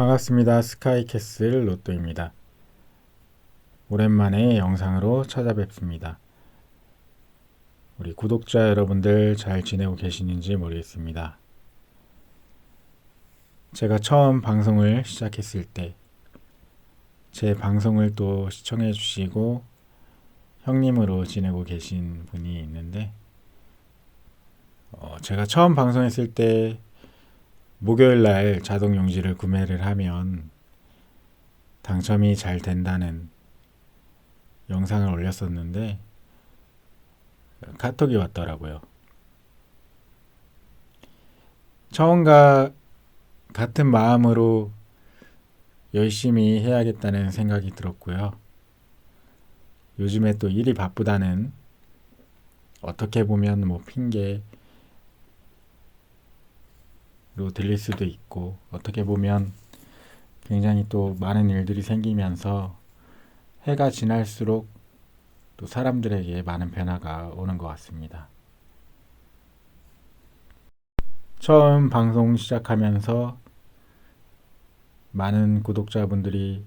반갑습니다. 스카이캐슬 로또입니다. 오랜만에 영상으로 찾아뵙습니다. 우리 구독자 여러분들 잘 지내고 계시는지 모르겠습니다. 제가 처음 방송을 시작했을 때, 제 방송을 또 시청해 주시고, 형님으로 지내고 계신 분이 있는데, 어, 제가 처음 방송했을 때, 목요일 날 자동 용지를 구매를 하면 당첨이 잘 된다는 영상을 올렸었는데 카톡이 왔더라고요. 처음과 같은 마음으로 열심히 해야겠다는 생각이 들었고요. 요즘에 또 일이 바쁘다는 어떻게 보면 뭐 핑계 로 들릴 수도 있고 어떻게 보면 굉장히 또 많은 일들이 생기면서 해가 지날수록 또 사람들에게 많은 변화가 오는 것 같습니다. 처음 방송 시작하면서 많은 구독자분들이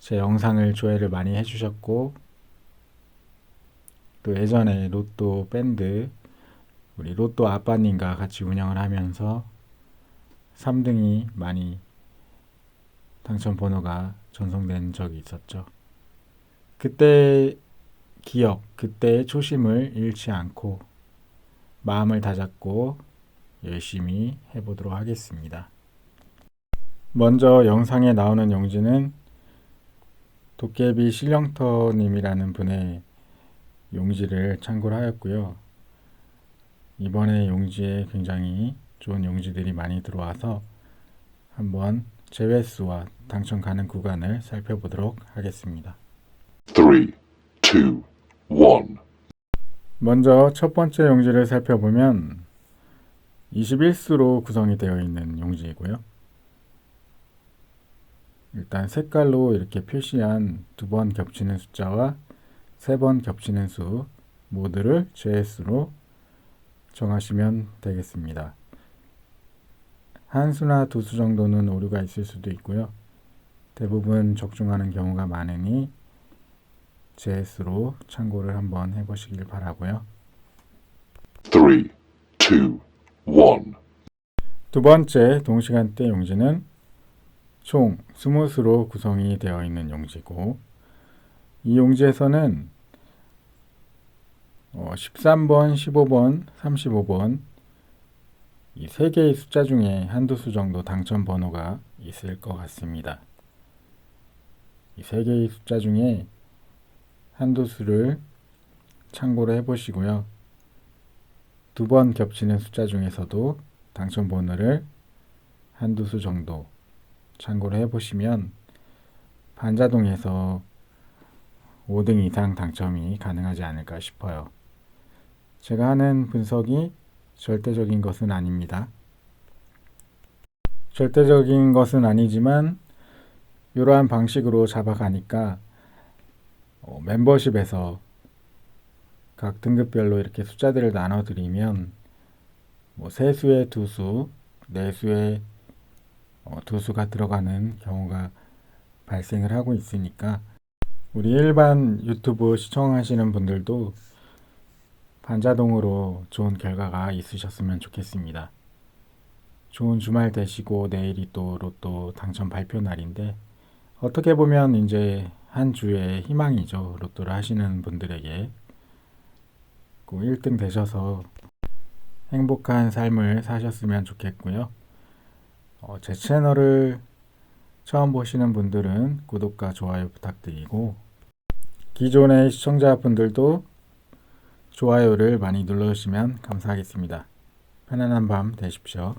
제 영상을 조회를 많이 해주셨고 또 예전에 로또 밴드 우리 로또 아빠님과 같이 운영을 하면서 3등이 많이 당첨 번호가 전송된 적이 있었죠. 그때 기억, 그때의 초심을 잃지 않고 마음을 다잡고 열심히 해보도록 하겠습니다. 먼저 영상에 나오는 용지는 도깨비 실령터님이라는 분의 용지를 참고를 하였고요. 이번에 용지에 굉장히 좋은 용지들이 많이 들어와서 한번 제외수와 당첨 가능 구간을 살펴보도록 하겠습니다. three, two, one. 먼저 첫 번째 용지를 살펴보면 21수로 구성이 되어 있는 용지이고요. 일단 색깔로 이렇게 표시한 두 번 겹치는 숫자와 세 번 겹치는 수 모두를 제수로 정하시면 되겠습니다. 한 수나 두 수 정도는 오류가 있을 수도 있고요. 대부분 적중하는 경우가 많으니 제수로 참고를 한번 해보시길 바라고요. Three, two, one. 두 번째 동시간대 용지는 총 20수로 구성이 되어 있는 용지고 이 용지에서는 어, 13번, 15번, 35번 이 세 개의 숫자 중에 한두 수 정도 당첨 번호가 있을 것 같습니다. 이 세 개의 숫자 중에 한두 수를 참고로 해보시고요. 두 번 겹치는 숫자 중에서도 당첨 번호를 한두 수 정도 참고로 해보시면 반자동에서 5등 이상 당첨이 가능하지 않을까 싶어요. 제가 하는 분석이 절대적인 것은 아닙니다. 절대적인 것은 아니지만 이러한 방식으로 잡아가니까 어, 멤버십에서 각 등급별로 이렇게 숫자들을 나눠드리면 뭐 세수에 두 수, 네수에 어, 두 수가 들어가는 경우가 발생을 하고 있으니까 우리 일반 유튜브 시청하시는 분들도 반자동으로 좋은 결과가 있으셨으면 좋겠습니다. 좋은 주말 되시고 내일이 또 로또 당첨 발표 날인데 어떻게 보면 이제 한 주의 희망이죠. 로또를 하시는 분들에게 꼭 1등 되셔서 행복한 삶을 사셨으면 좋겠고요. 어, 제 채널을 처음 보시는 분들은 구독과 좋아요 부탁드리고 기존의 시청자분들도 좋아요를 많이 눌러주시면 감사하겠습니다. 편안한 밤 되십시오.